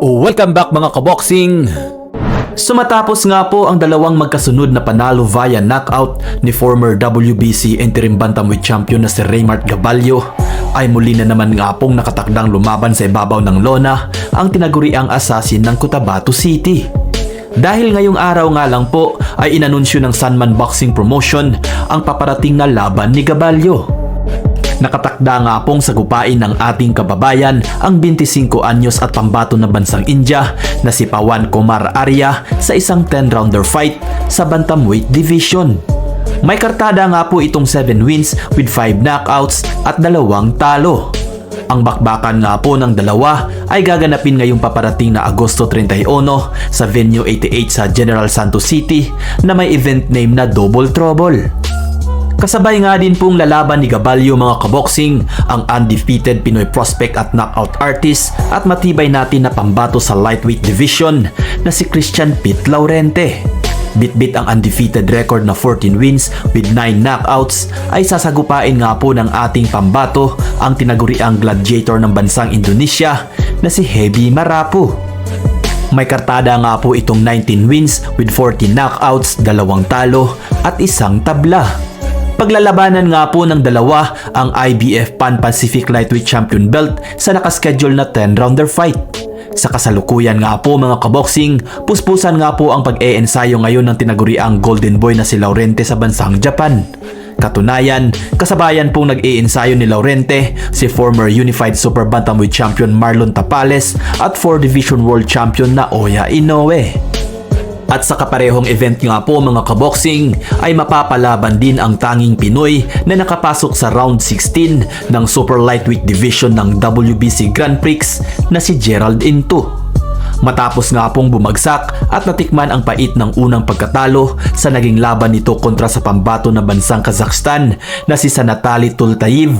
Welcome back mga kaboxing! Sumatapos nga po ang dalawang magkasunod na panalo via knockout ni former WBC interim bantamweight champion na si Raymart Gaballo ay muli na naman nga pong nakatakdang lumaban sa ibabaw ng lona ang tinaguriang assassin ng Cotabato City. Dahil ngayong araw nga lang po ay inanunsyo ng Sunman Boxing Promotion ang paparating na laban ni Gaballo. Nakatakda nga pong sagupain ng ating kababayan ang 25 anyos at pambato na bansang India na si Pawan Kumar Arya sa isang 10-rounder fight sa Bantamweight Division. May kartada nga po itong 7 wins with 5 knockouts at dalawang talo. Ang bakbakan nga po ng dalawa ay gaganapin ngayong paparating na Agosto 31 sa Venue 88 sa General Santos City na may event name na Double Trouble. Kasabay nga din pong lalaban ni Gabalyo mga kaboxing, ang undefeated Pinoy prospect at knockout artist at matibay natin na pambato sa lightweight division na si Christian Pete Laurente. Bitbit ang undefeated record na 14 wins with 9 knockouts ay sasagupain nga po ng ating pambato ang tinaguriang gladiator ng bansang Indonesia na si Hebi Marapu. May kartada nga po itong 19 wins with 14 knockouts, dalawang talo at isang tabla. Paglalabanan nga po ng dalawa ang IBF Pan Pacific Lightweight Champion belt sa nakaschedule na 10-rounder fight. Sa kasalukuyan nga po mga kaboxing, puspusan nga po ang pag-e-ensayo ngayon ng tinaguriang Golden Boy na si Laurente sa bansang Japan. Katunayan, kasabayan pong nag-iensayo ni Laurente si former Unified Super Bantamweight Champion Marlon Tapales at 4 Division World Champion na Oya Inoue. At sa kaparehong event nga po mga kaboxing ay mapapalaban din ang tanging Pinoy na nakapasok sa round 16 ng Super Lightweight Division ng WBC Grand Prix na si Gerald Into. Matapos nga pong bumagsak at natikman ang pait ng unang pagkatalo sa naging laban nito kontra sa pambato na bansang Kazakhstan na si Sanatali Tultayev.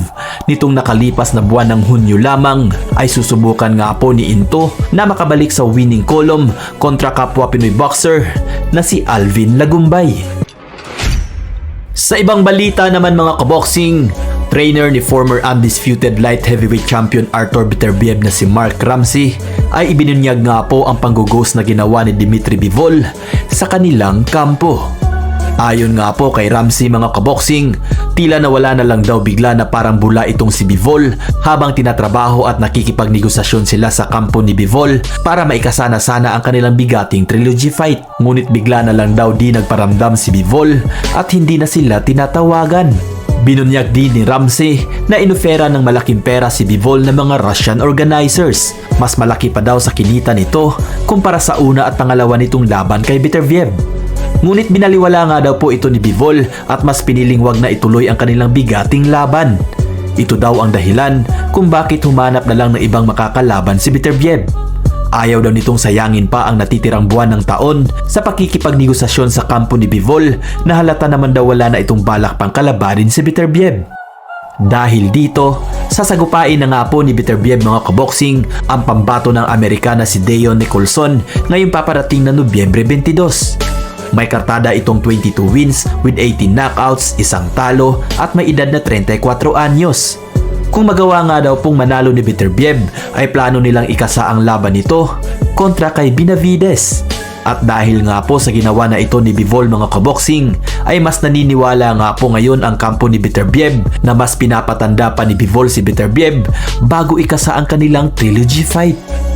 Nitong nakalipas na buwan ng Hunyo lamang ay susubukan nga po ni Into na makabalik sa winning column kontra kapwa Pinoy boxer na si Alvin Lagumbay. Sa ibang balita naman mga kaboxing, trainer ni former undisputed light heavyweight champion Arthur Beterbiev na si Mark Ramsey ay ibinunyag nga po ang panggugos na ginawa ni Dimitri Bivol sa kanilang kampo. Ayon nga po kay Ramsey mga kaboxing, tila nawala na lang daw bigla na parang bula itong si Bivol habang tinatrabaho at nakikipagnegosasyon sila sa kampo ni Bivol para maikasana sana ang kanilang bigating trilogy fight. Ngunit bigla na lang daw di nagparamdam si Bivol at hindi na sila tinatawagan. Binunyag din ni Ramsey na inofera ng malaking pera si Bivol ng mga Russian organizers. Mas malaki pa daw sa kinita nito kumpara sa una at pangalawa nitong laban kay Beterbiev. Ngunit binaliwala nga daw po ito ni Bivol at mas piniling wag na ituloy ang kanilang bigating laban. Ito daw ang dahilan kung bakit humanap na lang ng ibang makakalaban si Beterbiev. Ayaw daw nitong sayangin pa ang natitirang buwan ng taon sa pakikipagnegosasyon sa kampo ni Bivol na halata naman daw wala na itong balak pang kalabanin si Beterbiev. Dahil dito, sasagupain na nga po ni Beterbiev mga kaboxing ang pambato ng Amerikana si Deon Nicholson ngayong paparating na Nobyembre 22. May kartada itong 22 wins with 18 knockouts, isang talo at may edad na 34 anyos. Kung magawa nga daw pong manalo ni Beterbiev ay plano nilang ikasa ang laban nito kontra kay Binavides. At dahil nga po sa ginawa na ito ni Bivol mga kaboxing ay mas naniniwala nga po ngayon ang kampo ni Beterbiev na mas pinapatanda pa ni Bivol si Beterbiev bago ikasa ang kanilang trilogy fight.